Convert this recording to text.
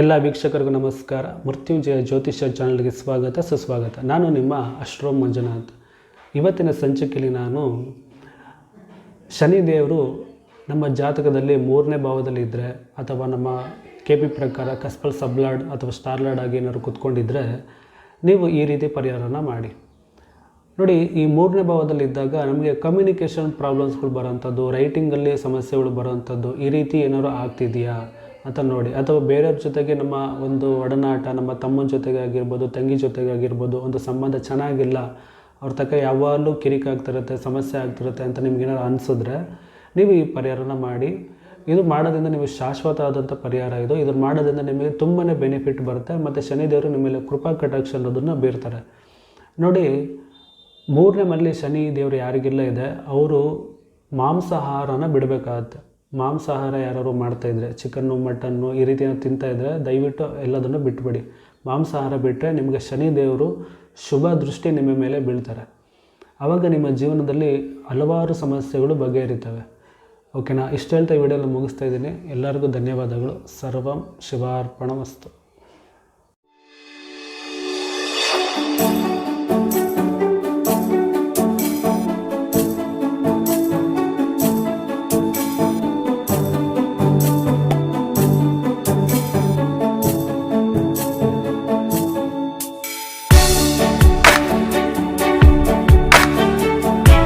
ಎಲ್ಲ ವೀಕ್ಷಕರಿಗೂ ನಮಸ್ಕಾರ. ಮೃತ್ಯುಂಜಯ ಜ್ಯೋತಿಷ್ಯ ಚಾನಲ್ಗೆ ಸ್ವಾಗತ. ಸುಸ್ವಾಗತ. ನಾನು ನಿಮ್ಮ ಅಶ್ರೋಮ್ ಮಂಜುನಾಥ್. ಇವತ್ತಿನ ಸಂಚಿಕೆಯಲ್ಲಿ ನಾನು ಶನಿದೇವರು ನಮ್ಮ ಜಾತಕದಲ್ಲಿ ಮೂರನೇ ಭಾವದಲ್ಲಿ ಇದ್ದರೆ ಅಥವಾ ನಮ್ಮ ಕೆ ಪಿ ಪ್ರಕಾರ ಕಸ್ಪಲ್ ಸಬ್ಲಾಡ್ ಅಥವಾ ಸ್ಟಾರ್ಲಾಡ್ ಆಗಿ ಏನಾದ್ರು ಕೂತ್ಕೊಂಡಿದ್ದರೆ ನೀವು ಈ ರೀತಿ ಪರಿಹಾರನ ಮಾಡಿ. ನೋಡಿ, ಈ ಮೂರನೇ ಭಾವದಲ್ಲಿದ್ದಾಗ ನಮಗೆ ಕಮ್ಯುನಿಕೇಷನ್ ಪ್ರಾಬ್ಲಮ್ಸ್ಗಳು ಬರೋಂಥದ್ದು ರೈಟಿಂಗಲ್ಲಿ ಸಮಸ್ಯೆಗಳು ಬರೋವಂಥದ್ದು ಈ ರೀತಿ ಏನಾದ್ರು ಆಗ್ತಿದೆಯಾ? ಅಂತ ನೋಡಿ. ಅಥವಾ ಬೇರೆಯವ್ರ ಜೊತೆಗೆ ನಮ್ಮ ಒಂದು ಒಡನಾಟ, ನಮ್ಮ ತಮ್ಮನ ಜೊತೆಗೆ ಆಗಿರ್ಬೋದು, ತಂಗಿ ಜೊತೆಗೆ ಆಗಿರ್ಬೋದು, ಒಂದು ಸಂಬಂಧ ಚೆನ್ನಾಗಿಲ್ಲ, ಅವ್ರ ತಕ್ಕ ಯಾವಾಗಲೂ ಕಿರಿಕ್ ಆಗ್ತಿರುತ್ತೆ ಸಮಸ್ಯೆ ಆಗ್ತಿರುತ್ತೆ ಅಂತ ನಿಮ್ಗೆ ಏನಾದ್ರು ಅನಿಸಿದ್ರೆ ನೀವು ಈ ಪರಿಹಾರನ ಮಾಡಿ. ಇದು ಮಾಡೋದ್ರಿಂದ ನಿಮಗೆ ಶಾಶ್ವತ ಆದಂಥ ಪರಿಹಾರ ಇದು. ಇದನ್ನು ಮಾಡೋದ್ರಿಂದ ನಿಮಗೆ ತುಂಬಾ ಬೆನಿಫಿಟ್ ಬರುತ್ತೆ. ಮತ್ತು ಶನಿದೇವರು ನಿಮ್ಮ ಮೇಲೆ ಕೃಪಾ ಕಟಾಕ್ಷ ಅನ್ನೋದನ್ನು ಬೀರ್ತಾರೆ. ನೋಡಿ, ಮೂರನೇ ಮನೇಲಿ ಶನಿ ದೇವರು ಯಾರಿಗೆಲ್ಲ ಇದೆ, ಅವರು ಮಾಂಸಾಹಾರನ ಬಿಡಬೇಕಾಗತ್ತೆ. ಮಾಂಸಾಹಾರ ಯಾರು ಮಾಡ್ತಾಯಿದ್ರೆ ಚಿಕನ್ನು ಮಟನ್ನು ಈ ರೀತಿ ತಿಂತಾಯಿದ್ರೆ ದಯವಿಟ್ಟು ಎಲ್ಲದನ್ನು ಬಿಟ್ಬಿಡಿ. ಮಾಂಸಾಹಾರ ಬಿಟ್ಟರೆ ನಿಮಗೆ ಶನಿ ದೇವರು ಶುಭ ದೃಷ್ಟಿ ನಿಮ್ಮ ಮೇಲೆ ಬೀಳ್ತಾರೆ. ಆವಾಗ ನಿಮ್ಮ ಜೀವನದಲ್ಲಿ ಹಲವಾರು ಸಮಸ್ಯೆಗಳು ಬಗೆಹರಿತವೆ. ಓಕೆನಾ ಇಷ್ಟು ಹೇಳ್ತಾ ವಿಡಿಯೋನ ಮುಗಿಸ್ತಾ ಇದ್ದೀನಿ. ಎಲ್ಲರಿಗೂ ಧನ್ಯವಾದಗಳು. ಸರ್ವಂ ಶಿವಾರ್ಪಣಮಸ್ತು.